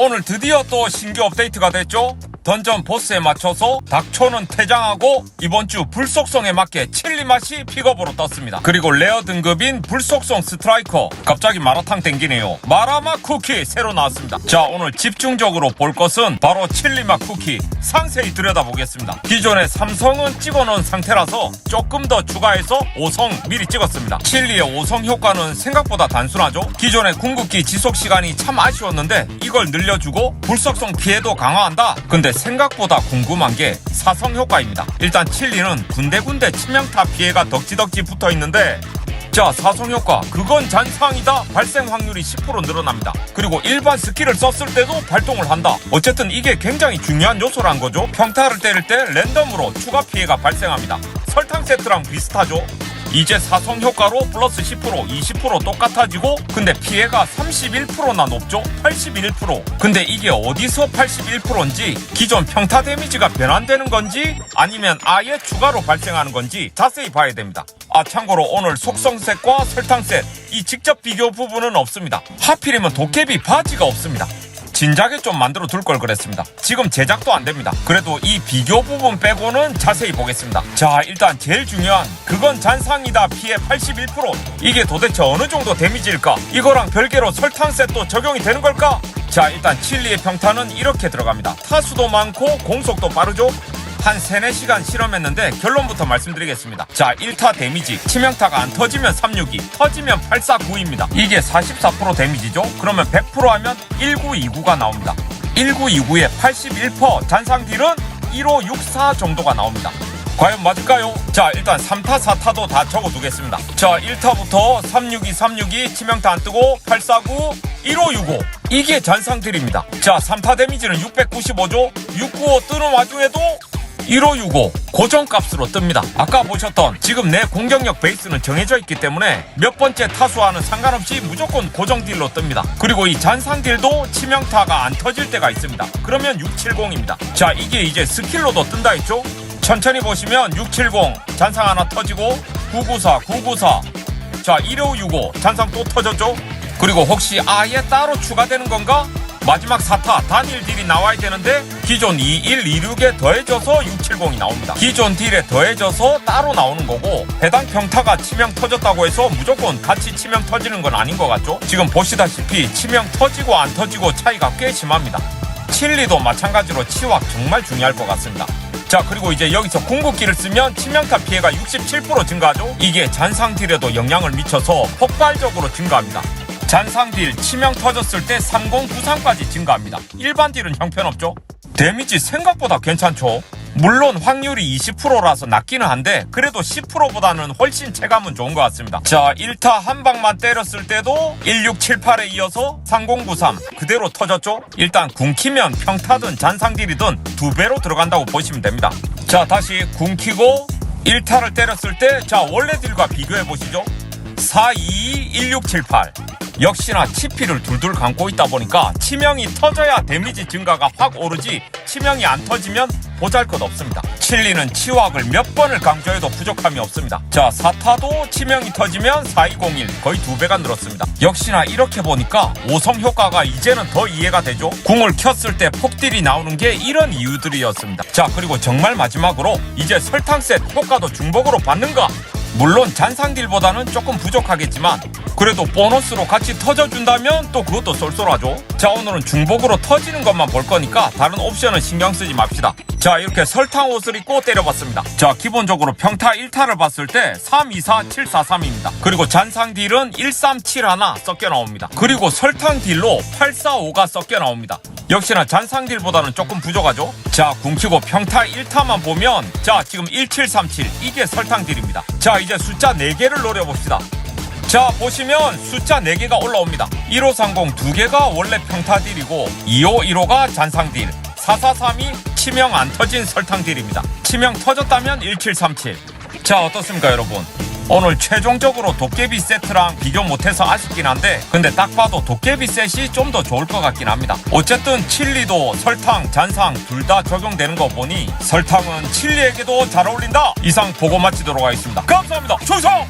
오늘 드디어 또 신규 업데이트가 됐죠? 던전 보스에 맞춰서 닥초는 퇴장하고 이번 주 불속성에 맞게 칠리 맛이 픽업으로 떴습니다. 그리고 레어 등급인 불속성 스트라이커 갑자기 마라탕 땡기네요. 마라맛 쿠키 새로 나왔습니다. 자 오늘 집중적으로 볼 것은 바로 칠리맛 쿠키 상세히 들여다보겠습니다. 기존에 삼성은 찍어놓은 상태라서 조금 더 추가해서 5성 미리 찍었습니다. 칠리의 5성 효과는 생각보다 단순하죠. 기존의 궁극기 지속 시간이 참 아쉬웠는데 이걸 늘려주고 불속성 피해도 강화한다. 근데 생각보다 궁금한 게 사성 효과입니다. 일단 칠리는 군데군데 치명타 피해가 덕지덕지 붙어 있는데 자 사성 효과. 그건 잔상이다. 발생 확률이 10% 늘어납니다. 그리고 일반 스킬을 썼을 때도 발동을 한다. 어쨌든 이게 굉장히 중요한 요소란 거죠. 평타를 때릴 때 랜덤으로 추가 피해가 발생합니다. 설탕 세트랑 비슷하죠 이제 사성 효과로 플러스 10% 20% 똑같아지고 근데 피해가 31%나 높죠? 81% 근데 이게 어디서 81%인지 기존 평타 데미지가 변환되는 건지 아니면 아예 추가로 발생하는 건지 자세히 봐야 됩니다. 아 참고로 오늘 속성셋과 설탕셋 이 직접 비교 부분은 없습니다. 하필이면 도깨비 바지가 없습니다 진작에 좀 만들어 둘 걸 그랬습니다. 지금 제작도 안 됩니다. 그래도 이 비교 부분 빼고는 자세히 보겠습니다. 자, 일단 제일 중요한 그건 잔상이다 피해 81% 이게 도대체 어느 정도 데미지일까? 이거랑 별개로 설탕셋도 적용이 되는 걸까? 자, 일단 칠리의 평타는 이렇게 들어갑니다. 타수도 많고 공속도 빠르죠? 한 3, 4시간 실험했는데 결론부터 말씀드리겠습니다. 자, 1타 데미지. 치명타가 안 터지면 362, 터지면 849입니다. 이게 44% 데미지죠? 그러면 100% 하면 1929가 나옵니다. 1929에 81% 잔상 딜은 1564 정도가 나옵니다. 과연 맞을까요? 자, 일단 3타, 4타도 다 적어두겠습니다. 자, 1타부터 362, 362, 치명타 안 뜨고 849, 1565. 이게 잔상딜입니다. 자, 3타 데미지는 695죠? 695 뜨는 와중에도 1565 고정값으로 뜹니다. 아까 보셨던 지금 내 공격력 베이스는 정해져 있기 때문에 몇 번째 타수와는 상관없이 무조건 고정 딜로 뜹니다. 그리고 이 잔상 딜도 치명타가 안 터질 때가 있습니다. 그러면 670입니다. 자 이게 이제 스킬로도 뜬다 했죠? 천천히 보시면 670 잔상 하나 터지고 994 994 자 1565 잔상 또 터졌죠? 그리고 혹시 아예 따로 추가되는 건가? 마지막 4타 단일 딜이 나와야 되는데 기존 2126에 더해져서 670이 나옵니다. 기존 딜에 더해져서 따로 나오는 거고 해당 평타가 치명 터졌다고 해서 무조건 같이 치명 터지는 건 아닌 것 같죠? 지금 보시다시피 치명 터지고 안 터지고 차이가 꽤 심합니다. 칠리도 마찬가지로 치확 정말 중요할 것 같습니다. 자 그리고 이제 여기서 궁극기를 쓰면 치명타 피해가 67% 증가하죠? 이게 잔상 딜에도 영향을 미쳐서 폭발적으로 증가합니다. 잔상 딜 치명 터졌을 때 3093까지 증가합니다. 일반 딜은 형편없죠? 데미지 생각보다 괜찮죠? 물론 확률이 20%라서 낮기는 한데 그래도 10%보다는 훨씬 체감은 좋은 것 같습니다. 자 1타 한 방만 때렸을 때도 1678에 이어서 3093 그대로 터졌죠? 일단 궁키면 평타든 잔상딜이든 두 배로 들어간다고 보시면 됩니다. 자 다시 궁키고 1타를 때렸을 때 자 원래 딜과 비교해 보시죠. 4221678 역시나 치피를 둘둘 감고 있다 보니까 치명이 터져야 데미지 증가가 확 오르지 치명이 안 터지면 보잘것 없습니다. 칠리는 치확을 몇 번을 강조해도 부족함이 없습니다. 자, 사타도 치명이 터지면 4201 거의 두 배가 늘었습니다. 역시나 이렇게 보니까 오성 효과가 이제는 더 이해가 되죠. 궁을 켰을 때 폭딜이 나오는 게 이런 이유들이었습니다. 자, 그리고 정말 마지막으로 이제 설탕셋 효과도 중복으로 받는가? 물론 잔상딜보다는 조금 부족하겠지만 그래도 보너스로 같이 터져준다면 또 그것도 쏠쏠하죠. 자 오늘은 중복으로 터지는 것만 볼 거니까 다른 옵션은 신경 쓰지 맙시다. 자 이렇게 설탕 옷을 입고 때려봤습니다. 자 기본적으로 평타 1타를 봤을 때 3, 2, 4, 7, 4, 3입니다. 그리고 잔상 딜은 1, 3, 7 하나 섞여 나옵니다. 그리고 설탕 딜로 8, 4, 5가 섞여 나옵니다. 역시나 잔상딜보다는 조금 부족하죠. 자, 궁키고 평타 1타만 보면 자, 지금 1737 이게 설탕딜입니다. 자, 이제 숫자 4개를 노려봅시다. 자, 보시면 숫자 4개가 올라옵니다. 1530 2개가 원래 평타딜이고 2515가 잔상딜 4432 치명 안 터진 설탕딜입니다. 치명 터졌다면 1737. 자, 어떻습니까, 여러분? 오늘 최종적으로 도깨비 세트랑 비교 못해서 아쉽긴 한데 근데 딱 봐도 도깨비 셋이 좀 더 좋을 것 같긴 합니다 어쨌든 칠리도 설탕, 잔상 둘 다 적용되는 거 보니 설탕은 칠리에게도 잘 어울린다 이상 보고 마치도록 하겠습니다 감사합니다 충성!